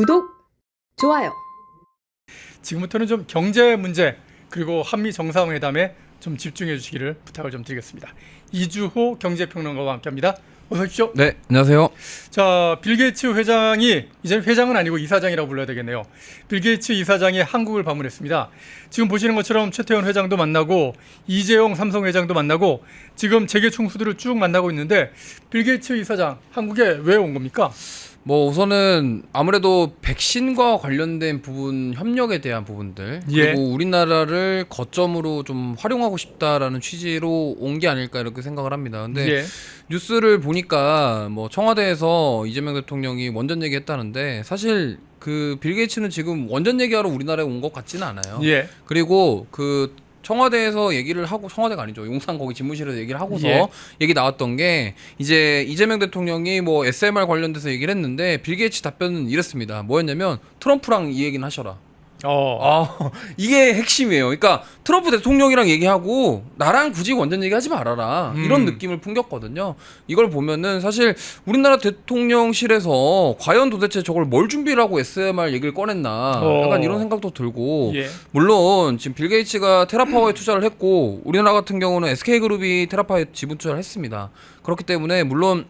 구독, 좋아요. 지금부터는 좀 경제 문제 그리고 한미 정상회담에 좀 집중해 주시기를 부탁을 좀 드리겠습니다. 이주호 경제평론가와 함께합니다. 어서 오십시오. 네, 안녕하세요. 자, 빌 게이츠 회장이 이제 회장은 아니고 이사장이라고 불러야 되겠네요. 빌 게이츠 이사장이 한국을 방문했습니다. 지금 보시는 것처럼 최태원 회장도 만나고 이재용 삼성 회장도 만나고 지금 재계 총수들을 쭉 만나고 있는데 빌 게이츠 이사장 한국에 왜 온 겁니까? 뭐 우선은 아무래도 백신과 관련된 부분 협력에 대한 부분들 예. 그리고 우리나라를 거점으로 좀 활용하고 싶다라는 취지로 온 게 아닐까 이렇게 생각을 합니다. 근데 예. 뉴스를 보니까 뭐 청와대에서 이재명 대통령이 원전 얘기했다는데 사실 그 빌 게이츠는 지금 원전 얘기하러 우리나라에 온 것 같지는 않아요. 예. 그리고 그 청와대에서 얘기를 하고 청와대가 아니죠. 용산 거기 집무실에서 얘기를 하고서 예. 얘기 나왔던 게 이제 이재명 대통령이 뭐 SMR 관련돼서 얘기를 했는데 빌 게이츠 답변은 이랬습니다. 뭐였냐면 트럼프랑 이 얘기는 하셔라 어. 아 이게 핵심이에요 그러니까 트럼프 대통령이랑 얘기하고 나랑 굳이 원전 얘기하지 말아라 음. 이런 느낌을 풍겼거든요 이걸 보면은 사실 우리나라 대통령실에서 과연 도대체 저걸 뭘 준비를 하고 SMR 얘기를 꺼냈나 어. 약간 이런 생각도 들고 예. 물론 지금 빌 게이츠가 테라파워에 투자를 했고 우리나라 같은 경우는 SK그룹이 테라파워에 지분 투자를 했습니다. 그렇기 때문에 물론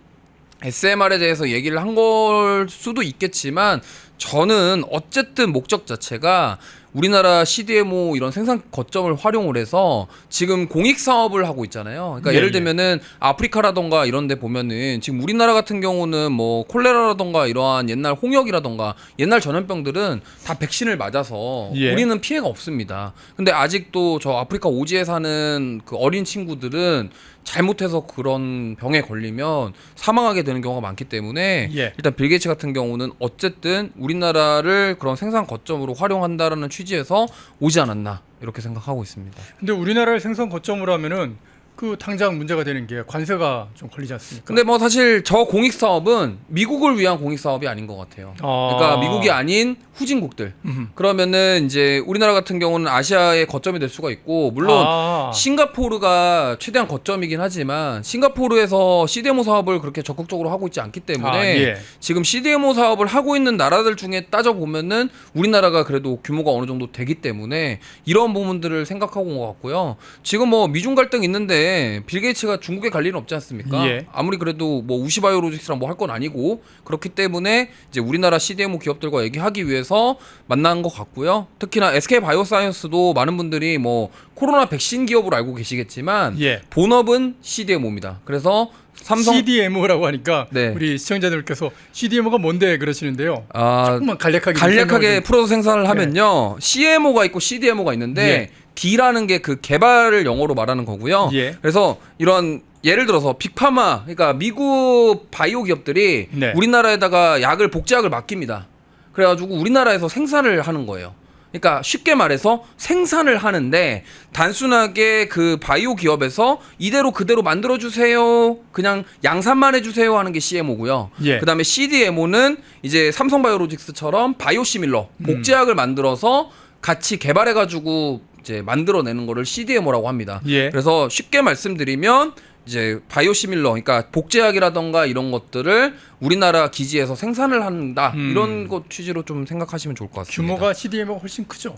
SMR에 대해서 얘기를 한 걸 수도 있겠지만 저는 어쨌든 목적 자체가 우리나라 CDMO 이런 생산 거점을 활용을 해서 지금 공익 사업을 하고 있잖아요. 그러니까 예, 예를 예. 들면은 아프리카라던가 이런 데 보면은 지금 우리나라 같은 경우는 뭐 콜레라라던가 이러한 옛날 홍역이라던가 옛날 전염병들은 다 백신을 맞아서 예. 우리는 피해가 없습니다. 근데 아직도 저 아프리카 오지에 사는 그 어린 친구들은 잘못해서 그런 병에 걸리면 사망하게 되는 경우가 많기 때문에 예. 일단 빌 게이츠 같은 경우는 어쨌든 우리나라를 그런 생산 거점으로 활용한다라는 취지에서 오지 않았나 이렇게 생각하고 있습니다. 근데 우리나라를 생선 거점으로 하면은 그 당장 문제가 되는 게 관세가 좀 걸리지 않습니까? 근데 뭐 사실 저 공익 사업은 미국을 위한 공익 사업이 아닌 것 같아요. 아. 그러니까 미국이 아닌 후진국들. 음흠. 그러면은 이제 우리나라 같은 경우는 아시아의 거점이 될 수가 있고 물론 아. 싱가포르가 최대한 거점이긴 하지만 싱가포르에서 CDMO 사업을 그렇게 적극적으로 하고 있지 않기 때문에 아, 예. 지금 CDMO 사업을 하고 있는 나라들 중에 따져 보면은 우리나라가 그래도 규모가 어느 정도 되기 때문에 이런 부분들을 생각하고 온 것 같고요. 지금 뭐 미중 갈등 있는데 빌 게이츠가 중국에 갈 일은 없지 않습니까? 예. 아무리 그래도 뭐 우시바이오로직스랑 뭐 할 건 아니고 그렇기 때문에 이제 우리나라 CDMO 기업들과 얘기하기 위해서 만난 것 같고요. 특히나 SK 바이오사이언스도 많은 분들이 뭐 코로나 백신 기업으로 알고 계시겠지만 예. 본업은 CDMO입니다. 그래서 삼성 CDMO라고 하니까 네. 우리 시청자들께서 CDMO가 뭔데 그러시는데요. 아, 조금만 간략하게 좀 간략하게 풀어서 생산을 하면요. CMO가 있고 CDMO가 있는데 D라는 게 그 개발을 영어로 말하는 거고요. 좀- 예. 그래서 이런 예를 들어서 빅파마 그러니까 미국 바이오 기업들이 네. 우리나라에다가 약을 복제약을 맡깁니다. 그래가지고 우리나라에서 생산을 하는 거예요. 그러니까 쉽게 말해서 생산을 하는데 단순하게 그 바이오 기업에서 이대로 그대로 만들어 주세요. 그냥 양산만 해 주세요 하는 게 CMO고요. 예. 그다음에 CDMO는 이제 삼성바이오로직스처럼 바이오시밀러 음. 복제약을 만들어서 같이 개발해 가지고 이제 만들어내는 거를 CDMO라고 합니다. 예. 그래서 쉽게 말씀드리면 이제 바이오시밀러 그러니까 복제약이라던가 이런 것들을 우리나라 기지에서 생산을 한다 음. 이런 것 취지로 좀 생각하시면 좋을 것 같습니다. 규모가 CDMO가 훨씬 크죠.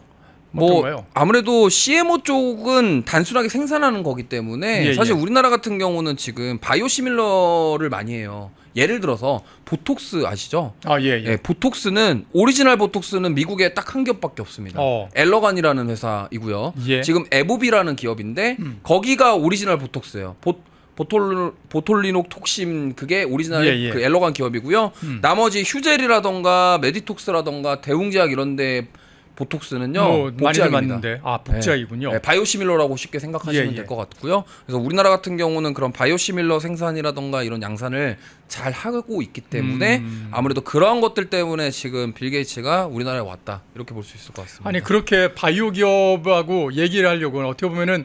뭐 어떤가요? 아무래도 CMO 쪽은 단순하게 생산하는 거기 때문에 예, 사실 예. 우리나라 같은 경우는 지금 바이오시밀러를 많이 해요. 예를 들어서 보톡스 아시죠? 아, 예, 예. 예, 보톡스는 오리지널 보톡스는 미국에 딱한 기업밖에 없습니다. 어. 엘러간이라는 회사이고요. 예. 지금 에보비라는 기업인데 음. 거기가 오리지널 보톡스예요. 보, 보톨 보톨리녹 톡심 그게 오리지널 예, 예. 그 엘러간 기업이고요. 음. 나머지 휴젤이라던가 메디톡스라던가 대웅제약 이런 데 보톡스는요 뭐 많이들 복제약입니다. 맞는데. 아, 복제약이군요. 네, 바이오시밀러라고 쉽게 생각하시면 예, 예. 될 것 같고요. 그래서 우리나라 같은 경우는 그런 바이오시밀러 생산이라던가 이런 양산을 잘 하고 있기 때문에 음. 아무래도 그런 것들 때문에 지금 빌 게이츠가 우리나라에 왔다 이렇게 볼 수 있을 것 같습니다. 아니 그렇게 바이오 기업하고 얘기를 하려고 어떻게 보면은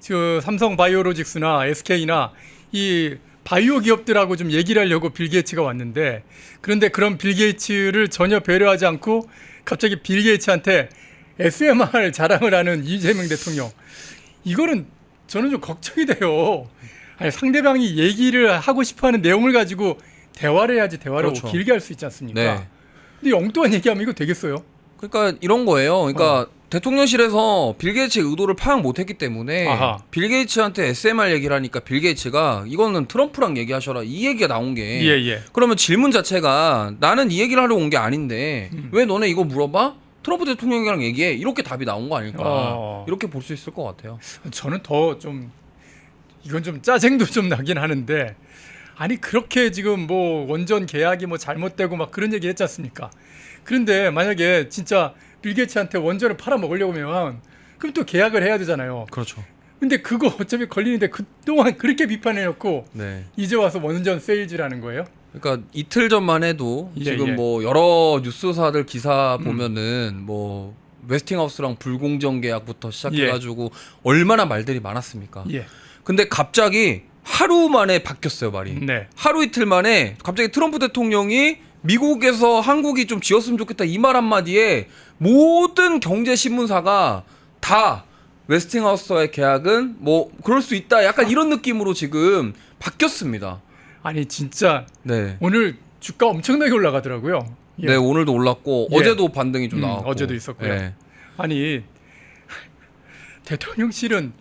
저 삼성 바이오로직스나 SK나 이 바이오 기업들하고 좀 얘기를 하려고 빌 게이츠가 왔는데 그런데 그런 빌 게이츠를 전혀 배려하지 않고 갑자기 빌 게이츠한테 SMR 자랑을 하는 이재명 대통령 이거는 저는 좀 걱정이 돼요. 아니 상대방이 얘기를 하고 싶어 하는 내용을 가지고 대화를 해야지 대화를 그렇죠. 길게 할 수 있지 않습니까? 네. 근데 엉뚱한 얘기하면 이거 되겠어요? 그러니까 이런 거예요. 그러니까 대통령실에서 빌 게이츠의 의도를 파악 못했기 때문에 아하. 빌 게이츠한테 SMR 얘기를 하니까 빌 게이츠가 이거는 트럼프랑 얘기하셔라 이 얘기가 나온 게 예, 예. 그러면 질문 자체가 나는 이 얘기를 하려고 온 게 아닌데 음. 왜 너네 이거 물어봐? 트럼프 대통령이랑 얘기해 이렇게 답이 나온 거 아닐까 어. 이렇게 볼 수 있을 것 같아요. 저는 더 좀 이건 좀 짜증도 좀 나긴 하는데 아니 그렇게 지금 뭐 원전 계약이 뭐 잘못되고 막 그런 얘기 했지 않습니까? 그런데 만약에 진짜 빌 게이츠한테 원전을 팔아 먹으려면 그럼 또 계약을 해야 되잖아요. 그렇죠. 근데 그거 어차피 걸리는데 그동안 그렇게 비판해 놓고 네. 이제 와서 원전 세일즈라는 거예요? 그러니까 이틀 전만 해도 예, 지금 예. 뭐 여러 뉴스사들 기사 보면은 뭐 웨스팅하우스랑 불공정 계약부터 시작해가지고 얼마나 말들이 많았습니까? 예. 근데 갑자기 하루 만에 바뀌었어요 말이. 네. 하루 이틀 만에 갑자기 트럼프 대통령이 미국에서 한국이 좀 지었으면 좋겠다 이 말 한마디에 모든 경제 신문사가 다 웨스팅하우스와의 계약은 뭐 그럴 수 있다 약간 이런 느낌으로 지금 바뀌었습니다. 아니 진짜 네. 오늘 주가 엄청나게 올라가더라고요. 예. 네 오늘도 올랐고 예. 어제도 반등이 좀 음, 나왔고 어제도 있었고요. 네. 아니 대통령실은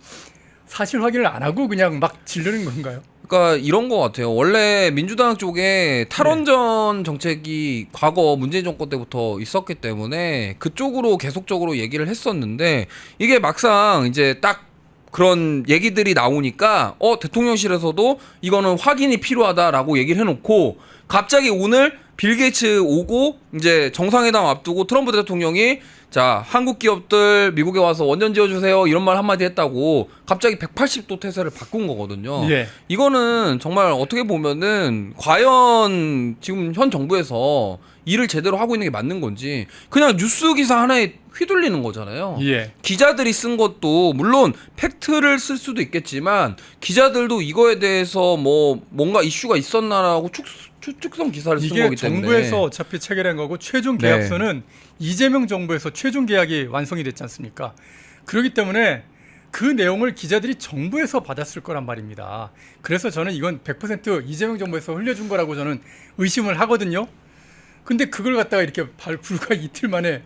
사실 확인을 안 하고 그냥 막 지르는 건가요? 그러니까 이런 것 같아요. 원래 민주당 쪽에 탈원전 정책이 과거 문재인 정권 때부터 있었기 때문에 그쪽으로 계속적으로 얘기를 했었는데 이게 막상 이제 딱 그런 얘기들이 나오니까 어 대통령실에서도 이거는 확인이 필요하다라고 얘기를 해놓고 갑자기 오늘 빌 게이츠 오고 이제 정상회담 앞두고 트럼프 대통령이 자 한국 기업들 미국에 와서 원전 지어주세요 이런 말 한마디 했다고 갑자기 180도 태세를 바꾼 거거든요. 예. 이거는 정말 어떻게 보면은 과연 지금 현 정부에서 일을 제대로 하고 있는 게 맞는 건지 그냥 뉴스 기사 하나에 휘둘리는 거잖아요. 예. 기자들이 쓴 것도 물론 팩트를 쓸 수도 있겠지만 기자들도 이거에 대해서 뭐 뭔가 이슈가 있었나라고 축, 추측성 기사를 쓴 이게 거기 때문에 정부에서 어차피 체결한 거고 최종 네. 계약서는 이재명 정부에서 최종 계약이 완성이 됐지 않습니까? 그렇기 때문에 그 내용을 기자들이 정부에서 받았을 거란 말입니다. 그래서 저는 이건 100% 이재명 정부에서 흘려준 거라고 저는 의심을 하거든요. 근데 그걸 갖다가 이렇게 발 불과 이틀 만에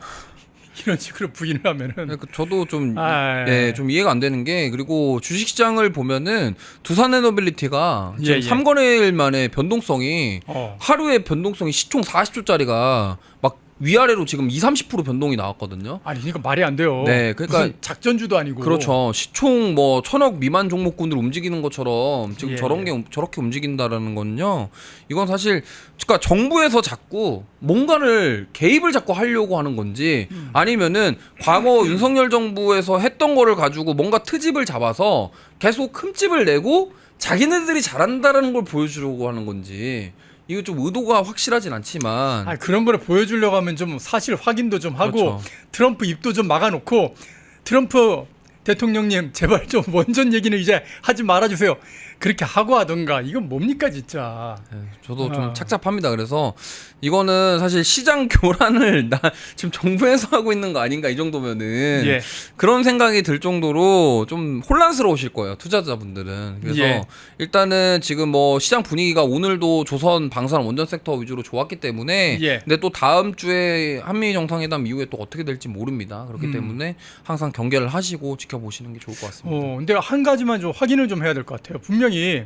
이런 식으로 부인을 하면은 그러니까 저도 좀, 아, 예, 예. 좀 이해가 안 되는 게 그리고 주식시장을 보면은 두산 에너빌리티가 지금 예, 예. 3거래일 만에 변동성이 어. 하루에 변동성이 시총 40조짜리가 막 위아래로 지금 2, 30% 변동이 나왔거든요. 아니 그러니까 말이 안 돼요. 네, 그러니까- 무슨 작전주도 아니고 그렇죠. 시총 뭐 천억 미만 종목군들 움직이는 것처럼 지금 예, 저런 예. 게 저렇게 움직인다라는 건요. 이건 사실 그러니까 정부에서 자꾸 뭔가를 개입을 자꾸 하려고 하는 건지 음. 아니면은 과거 윤석열 정부에서 했던 거를 가지고 뭔가 트집을 잡아서 계속 흠집을 내고 자기네들이 잘한다라는 걸 보여주려고 하는 건지 이거 좀 의도가 확실하진 않지만 아 그런 거를 보여주려고 하면 좀 사실 확인도 좀 하고 그렇죠. 트럼프 입도 좀 막아놓고 트럼프 대통령님 제발 좀 원전 얘기는 이제 하지 말아주세요. 그렇게 하고 하던가 이건 뭡니까 진짜. 네, 저도 좀 아. 착잡합니다. 그래서 이거는 사실 시장 교란을 나 지금 정부에서 하고 있는 거 아닌가 이 정도면은 예. 그런 생각이 들 정도로 좀 혼란스러우실 거예요 투자자분들은. 그래서 예. 일단은 지금 뭐 시장 분위기가 오늘도 조선 방산 원전 섹터 위주로 좋았기 때문에 예. 근데 또 다음 주에 한미 정상회담 이후에 또 어떻게 될지 모릅니다. 그렇기 음. 때문에 항상 경계를 하시고 지켜 보시는 게 좋을 것 같습니다. 어, 근데 한 가지만 좀 확인을 좀 해야 될 것 같아요. 분명히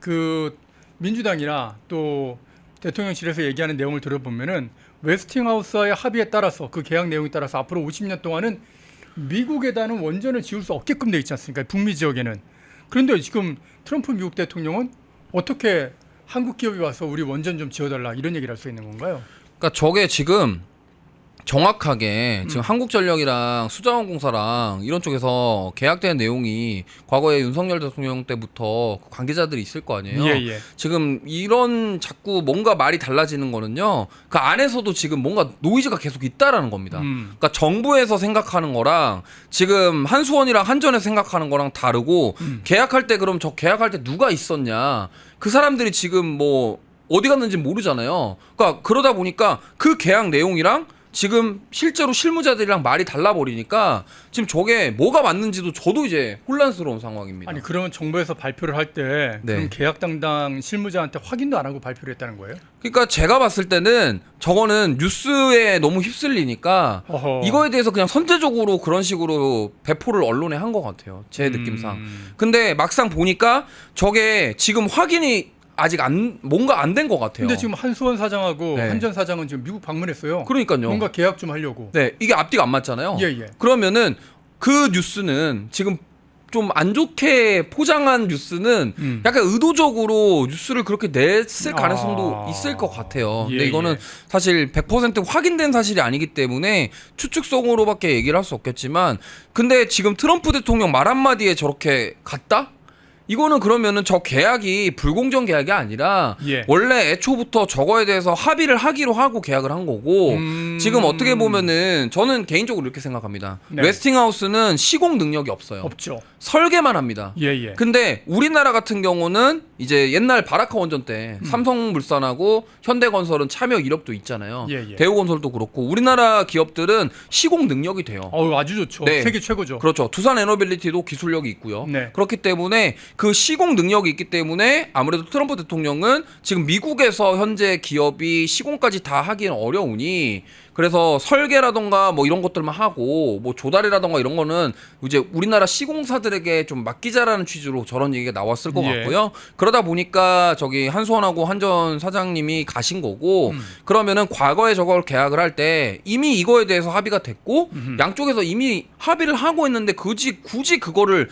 그 민주당이나 또 대통령실에서 얘기하는 내용을 들어보면은 웨스팅하우스와의 합의에 따라서 그 계약 내용에 따라서 앞으로 50년 동안은 미국에다는 원전을 지을 수 없게끔 돼 있지 않습니까? 북미 지역에는. 그런데 지금 트럼프 미국 대통령은 어떻게 한국 기업이 와서 우리 원전 좀 지어달라 이런 얘기를 할 수 있는 건가요? 그러니까 저게 지금 정확하게 음. 지금 한국전력이랑 수자원공사랑 이런 쪽에서 계약된 내용이 과거에 윤석열 대통령 때부터 그 관계자들이 있을 거 아니에요. 예, 예. 지금 이런 자꾸 뭔가 말이 달라지는 거는요. 그 안에서도 지금 뭔가 노이즈가 계속 있다라는 겁니다. 음. 그러니까 정부에서 생각하는 거랑 지금 한수원이랑 한전에서 생각하는 거랑 다르고 음. 계약할 때 그럼 저 계약할 때 누가 있었냐? 그 사람들이 지금 뭐 어디 갔는지 모르잖아요. 그러니까 그러다 보니까 그 계약 내용이랑 지금 실제로 실무자들이랑 말이 달라 버리니까 지금 저게 뭐가 맞는지도 저도 이제 혼란스러운 상황입니다. 아니 그러면 정부에서 발표를 할때 네. 그럼 계약 당당 실무자한테 확인도 안 하고 발표를 했다는 거예요? 그러니까 제가 봤을 때는 저거는 뉴스에 너무 휩쓸리니까 어허. 이거에 대해서 그냥 선제적으로 그런 식으로 배포를 언론에 한 것 같아요. 제 느낌상. 음. 근데 막상 보니까 저게 지금 확인이 아직 안 뭔가 안 된 것 같아요. 근데 지금 한수원 사장하고 네. 한전 사장은 지금 미국 방문했어요. 그러니까요. 뭔가 계약 좀 하려고. 네 이게 앞뒤가 안 맞잖아요. 예, 예. 그러면은 그 뉴스는 지금 좀 안 좋게 포장한 뉴스는 음. 약간 의도적으로 뉴스를 그렇게 냈을 아. 가능성도 있을 것 같아요. 근데 예, 이거는 예. 사실 100% 확인된 사실이 아니기 때문에 추측성으로밖에 얘기를 할 수 없겠지만 근데 지금 트럼프 대통령 말 한마디에 저렇게 갔다? 이거는 그러면은 저 계약이 불공정 계약이 아니라 예. 원래 애초부터 저거에 대해서 합의를 하기로 하고 계약을 한 거고 음. 지금 어떻게 보면은 저는 개인적으로 이렇게 생각합니다. 네. 웨스팅하우스는 시공 능력이 없어요. 없죠. 설계만 합니다. 예, 예. 근데 우리나라 같은 경우는 이제 옛날 바라카 원전 때 음. 삼성물산하고 현대건설은 참여 이력도 있잖아요. 예, 예. 대우건설도 그렇고 우리나라 기업들은 시공 능력이 돼요. 어우, 아주 좋죠. 네. 세계 최고죠. 그렇죠. 두산 에너빌리티도 기술력이 있고요. 네. 그렇기 때문에 그 시공 능력이 있기 때문에 아무래도 트럼프 대통령은 지금 미국에서 현재 기업이 시공까지 다 하기는 어려우니 그래서 설계라던가 뭐 이런 것들만 하고 뭐 조달이라던가 이런 거는 이제 우리나라 시공사들에게 좀 맡기자라는 취지로 저런 얘기가 나왔을 것 예. 같고요. 그러다 보니까 저기 한수원하고 한전 사장님이 가신 거고 음. 그러면은 과거에 저걸 계약을 할 때 이미 이거에 대해서 합의가 됐고 음흠. 양쪽에서 이미 합의를 하고 있는데 굳이 굳이 그거를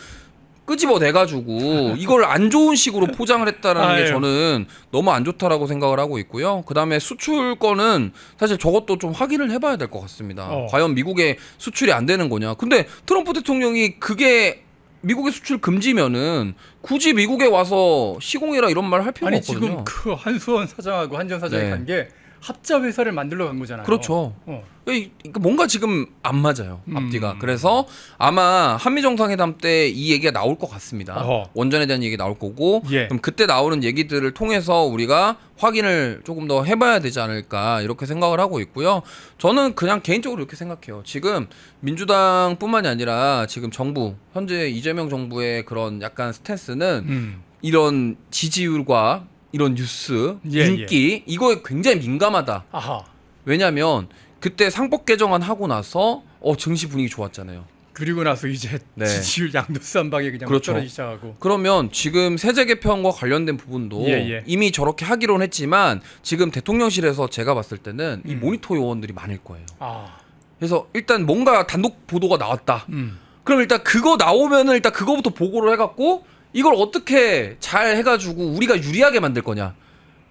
끄집어 내 가지고 이걸 안 좋은 식으로 포장을 했다라는 게 아유. 저는 너무 안 좋다라고 생각을 하고 있고요. 그 다음에 수출 거는 사실 저것도 좀 확인을 해 봐야 될 것 같습니다. 어. 과연 미국에 수출이 안 되는 거냐. 근데 트럼프 대통령이 그게 미국의 수출 금지면은 굳이 미국에 와서 시공해라 이런 말 할 필요가 아니 없거든요. 지금 그 한수원 사장하고 한전 사장이 네. 간게 합자 회사를 만들러 간 거잖아요. 그렇죠. 어. 이- 그러니까 뭔가 지금 안 맞아요 음. 앞뒤가 그래서 아마 한미 정상회담 때 이 얘기가 나올 것 같습니다 어허. 원전에 대한 얘기 나올 거고 예. 그럼 그때 나오는 얘기들을 통해서 우리가 확인을 조금 더 해봐야 되지 않을까 이렇게 생각을 하고 있고요 저는 그냥 개인적으로 이렇게 생각해요 지금 민주당뿐만이 아니라 지금 정부 현재 이재명 정부의 그런 약간 스탠스는 음. 이런 지지율과 이런 뉴스 예, 인기 이거에 굉장히 민감하다 아하. 왜냐면 그때 상법 개정안 하고 나서 어 증시 분위기 좋았잖아요. 그리고 나서 이제 네. 지지율 양도세 한 방에 그냥 그렇죠. 떨어지기 시작하고. 그러면 지금 세제 개편과 관련된 부분도 예, 예. 이미 저렇게 하기로는 했지만 지금 대통령실에서 제가 봤을 때는 이 음. 모니터 요원들이 많을 거예요. 아. 그래서 일단 뭔가 단독 보도가 나왔다. 음. 그럼 일단 그거 나오면은 일단 그거부터 보고를 해갖고 이걸 어떻게 잘 해가지고 우리가 유리하게 만들 거냐.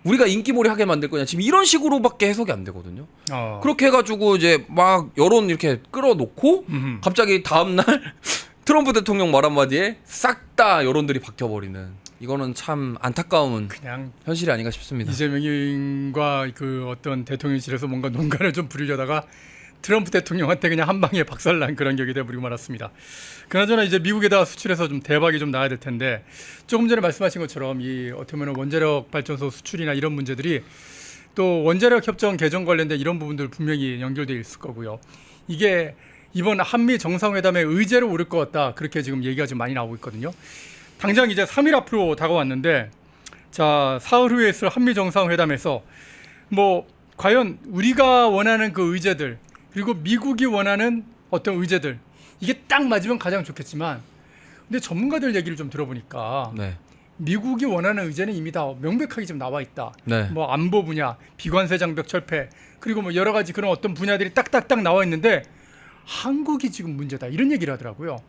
우리가 인기몰이 하게 만들 거냐. 지금 이런 식으로밖에 해석이 안 되거든요. 어. 그렇게 해가지고 이제 막 여론 이렇게 끌어놓고 음. 갑자기 다음 날 트럼프 대통령 말 한마디에 싹 다 여론들이 바뀌어버리는 이거는 참 안타까운 그냥 현실이 아닌가 싶습니다. 이재명과 그 어떤 대통령실에서 뭔가 농간을 좀 부리려다가 트럼프 대통령한테 그냥 한 방에 박살난 그런 격이 돼버리고 말았습니다. 그나저나 이제 미국에다 수출해서 좀 대박이 좀 나야 될 텐데 조금 전에 말씀하신 것처럼 이 어떻게 보면 원자력 발전소 수출이나 이런 문제들이 또 원자력 협정 개정 관련된 이런 부분들 분명히 연결돼 있을 거고요. 이게 이번 한미 정상회담의 의제로 오를 것 같다 그렇게 지금 얘기가 좀 많이 나오고 있거든요. 당장 이제 3일 앞으로 다가왔는데 자 사흘 후에 있을 한미 정상회담에서 뭐 과연 우리가 원하는 그 의제들 그리고 미국이 원하는 어떤 의제들 이게 딱 맞으면 가장 좋겠지만 근데 전문가들 얘기를 좀 들어보니까 네, 미국이 원하는 의제는 이미 다 명백하게 좀 나와 있다. 네, 뭐 안보 분야, 비관세 장벽 철폐, 그리고 뭐 여러 가지 그런 어떤 분야들이 딱딱딱 나와 있는데 한국이 지금 문제다 이런 얘기를 하더라고요.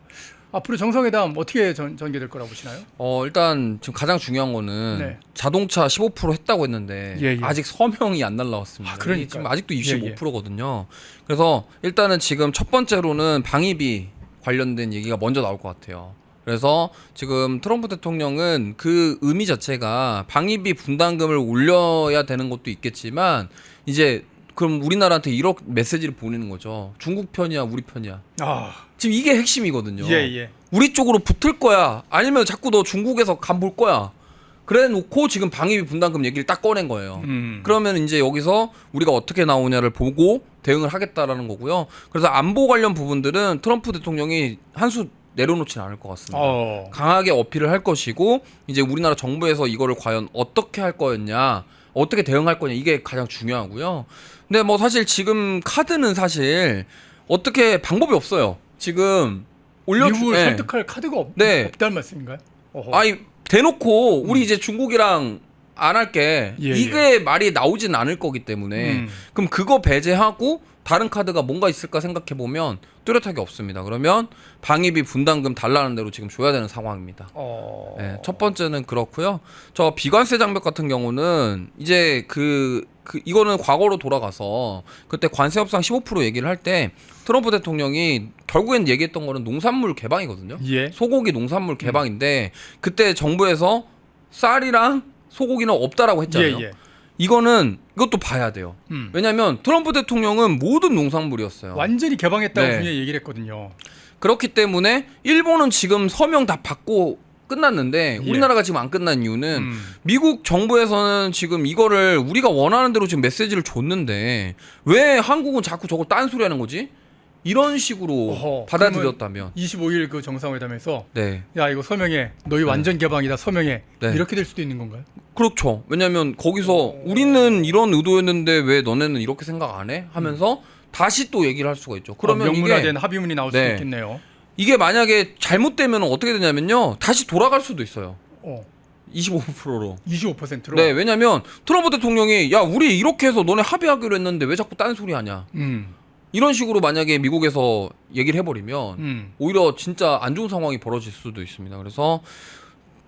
앞으로 정상회담 어떻게 전, 전개될 거라고 보시나요? 어 일단 지금 가장 중요한 거는 네. 자동차 15% 했다고 했는데 예, 예. 아직 서명이 안 날라왔습니다. 아, 그러니까요. 이게 지금 아직도 예, 예. 25%거든요. 그래서 일단은 지금 첫 번째로는 방위비 관련된 얘기가 먼저 나올 것 같아요. 그래서 지금 트럼프 대통령은 그 의미 자체가 방위비 분담금을 올려야 되는 것도 있겠지만 이제 그럼 우리나라한테 이렇게 메시지를 보내는 거죠. 중국 편이야, 우리 편이야. 아, 지금 이게 핵심이거든요. 예, 예. 우리 쪽으로 붙을 거야. 아니면 자꾸 너 중국에서 간 볼 거야. 그래 놓고 지금 방위비 분담금 얘기를 딱 꺼낸 거예요. 음. 그러면 이제 여기서 우리가 어떻게 나오냐를 보고 대응을 하겠다라는 거고요. 그래서 안보 관련 부분들은 트럼프 대통령이 한 수 내려놓지는 않을 것 같습니다. 어. 강하게 어필을 할 것이고 이제 우리나라 정부에서 이거를 과연 어떻게 할 거였냐, 어떻게 대응할 거냐 이게 가장 중요하고요. 근데 뭐 사실 지금 카드는 사실 어떻게 방법이 없어요. 지금 올려 미국을 네. 설득할 카드가 없, 네. 없다는 말씀인가요? 어허. 아니 대놓고 우리 이제 중국이랑 안 할게 예, 이게 말이 나오진 않을 거기 때문에 음. 그럼 그거 배제하고 다른 카드가 뭔가 있을까 생각해 보면 뚜렷하게 없습니다. 그러면 방위비 분담금 달라는 대로 지금 줘야 되는 상황입니다. 어. 네, 첫 번째는 그렇고요. 저 비관세 장벽 같은 경우는 이제 그, 그 이거는 과거로 돌아가서 그때 관세 협상 15% 얘기를 할 때 트럼프 대통령이 결국엔 얘기했던 거는 농산물 개방이거든요. 예. 소고기 농산물 개방인데 그때 정부에서 쌀이랑 소고기는 없다라고 예, 했잖아요. 예. 이거는 이것도 봐야 돼요. 음. 왜냐하면 트럼프 대통령은 모든 농산물이었어요. 완전히 개방했다고 네. 분명히 얘기를 했거든요. 그렇기 때문에 일본은 지금 서명 다 받고 끝났는데 예. 우리나라가 지금 안 끝난 이유는 음. 미국 정부에서는 지금 이거를 우리가 원하는 대로 지금 메시지를 줬는데 왜 한국은 자꾸 저걸 딴소리 하는 거지? 이런 식으로 어허, 받아들였다면. 25일 그 정상회담에서 네. 야 이거 서명해. 너희 완전 개방이다. 서명해. 네. 이렇게 될 수도 있는 건가요? 그렇죠. 왜냐면 거기서 우리는 이런 의도였는데 왜 너네는 이렇게 생각 안 해? 하면서 다시 또 얘기를 할 수가 있죠. 그러면 어, 명문화된 이게 합의문이 나올 수도 네. 있겠네요. 이게 만약에 잘못되면 어떻게 되냐면요. 다시 돌아갈 수도 있어요. 어, 25%로. 25%로. 네, 왜냐면 트럼프 대통령이 야 우리 이렇게 해서 너네 합의하기로 했는데 왜 자꾸 딴 소리 하냐? 음, 이런 식으로 만약에 미국에서 얘기를 해버리면 음, 오히려 진짜 안 좋은 상황이 벌어질 수도 있습니다. 그래서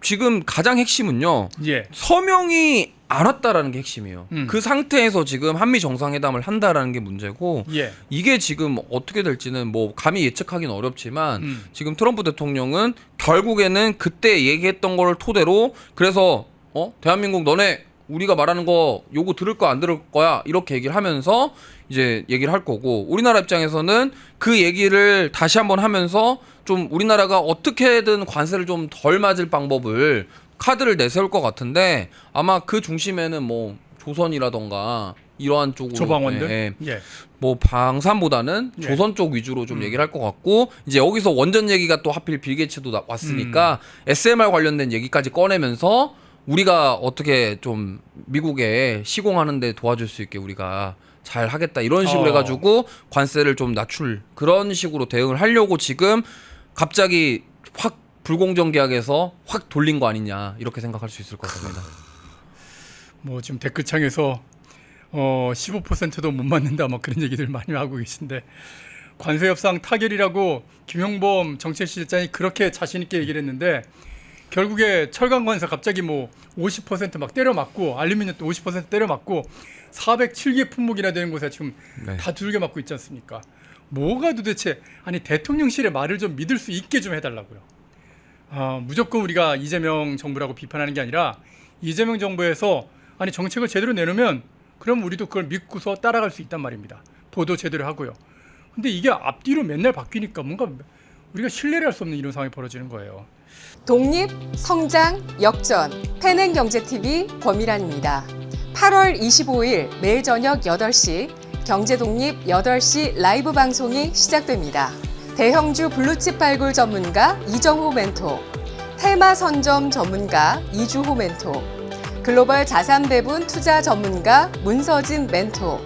지금 가장 핵심은요 예, 서명이 안 왔다라는 게 핵심이에요. 음. 그 상태에서 지금 한미 정상회담을 한다라는 게 문제고 예, 이게 지금 어떻게 될지는 뭐 감히 예측하기는 어렵지만 음. 지금 트럼프 대통령은 결국에는 그때 얘기했던 걸 토대로 그래서 어 대한민국 너네 우리가 말하는 거 요구 들을 거 안 들을 거야 이렇게 얘기를 하면서 이제 얘기를 할 거고 우리나라 입장에서는 그 얘기를 다시 한번 하면서 좀 우리나라가 어떻게든 관세를 좀 덜 맞을 방법을 카드를 내세울 것 같은데 아마 그 중심에는 뭐 조선이라던가 이러한 쪽으로 조방원들. 예, 예, 뭐 방산보다는 예. 조선 쪽 위주로 좀 음. 얘기를 할 것 같고 이제 여기서 원전 얘기가 또 하필 빌 게이츠도 나- 왔으니까 음. SMR 관련된 얘기까지 꺼내면서 우리가 어떻게 좀 미국에 시공하는데 도와줄 수 있게 우리가 잘 하겠다 이런 식으로 어. 해가지고 관세를 좀 낮출 그런 식으로 대응을 하려고 지금 갑자기 확 불공정 계약에서 확 돌린 거 아니냐 이렇게 생각할 수 있을 것 같습니다. 뭐 지금 댓글창에서 어 15%도 못 맞는다 뭐 그런 얘기들 많이 하고 계신데 관세 협상 타결이라고 김용범 정책실장이 그렇게 자신 있게 얘기를 했는데 결국에 철강 관세 갑자기 뭐 50%막 때려 맞고 알루미늄도 50% 때려 맞고 407개 품목이나 되는 곳에 지금 네. 다 두들겨 맞고 있지 않습니까? 뭐가 도대체 아니 대통령실의 말을 좀 믿을 수 있게 좀 해달라고요. 아, 무조건 우리가 이재명 정부라고 비판하는 게 아니라 이재명 정부에서 아니 정책을 제대로 내놓으면 그럼 우리도 그걸 믿고서 따라갈 수 있단 말입니다. 보도 제대로 하고요. 근데 이게 앞뒤로 맨날 바뀌니까 뭔가 우리가 신뢰를 할 수 없는 이런 상황이 벌어지는 거예요. 독립, 성장, 역전, 패는경제TV 권미란입니다. 8월 25일 매일 저녁 8시 경제독립 8시 라이브 방송이 시작됩니다. 대형주 블루칩 발굴 전문가 이정호 멘토, 테마 선점 전문가 이주호 멘토, 글로벌 자산 배분 투자 전문가 문서진 멘토,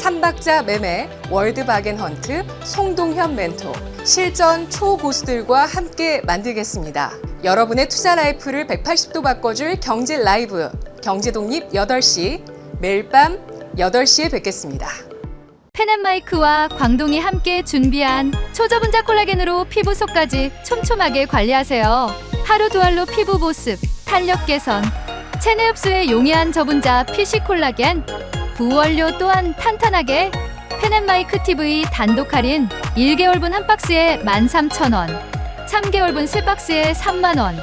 삼박자 매매 월드바겐헌트 송동현 멘토 실전 초고수들과 함께 만들겠습니다. 여러분의 투자 라이프를 180도 바꿔줄 경제 라이브 경제 독립 8시 매일 밤 8시에 뵙겠습니다. 펜앤마이크와 광동이 함께 준비한 초저분자 콜라겐으로 피부 속까지 촘촘하게 관리하세요. 하루 두 알로 피부 보습, 탄력 개선, 체내 흡수에 용이한 저분자 PC 콜라겐, 부원료 또한 탄탄하게 펜앤마이크 TV 단독 할인 1개월분 한 박스에 13,000원, 3개월분 세 박스에 3만원,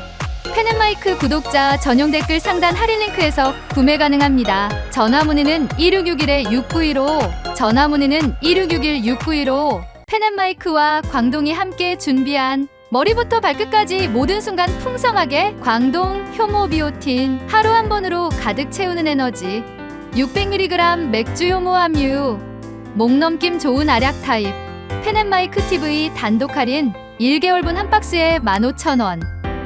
펜앤마이크 구독자 전용 댓글 상단 할인 링크에서 구매 가능합니다. 전화 문의는 1661-6915, 전화 문의는 1661-6915. 펜앤마이크와 광동이 함께 준비한 머리부터 발끝까지 모든 순간 풍성하게 광동 효모 비오틴 하루 한 번으로 가득 채우는 에너지 600mg 맥주 효모 함유 목 넘김 좋은 알약 타입 펜앤마이크 TV 단독 할인 1개월분 한 박스에 15,000원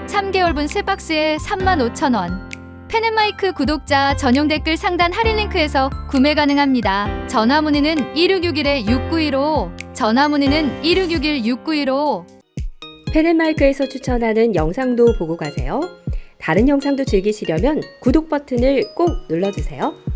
3개월분 세 박스에 35,000원 펜앤마이크 구독자 전용 댓글 상단 할인 링크에서 구매 가능합니다. 전화 문의는 1661-6915 전화 문의는 1661-6915 펜앤마이크에서 추천하는 영상도 보고 가세요. 다른 영상도 즐기시려면 구독 버튼을 꼭 눌러주세요.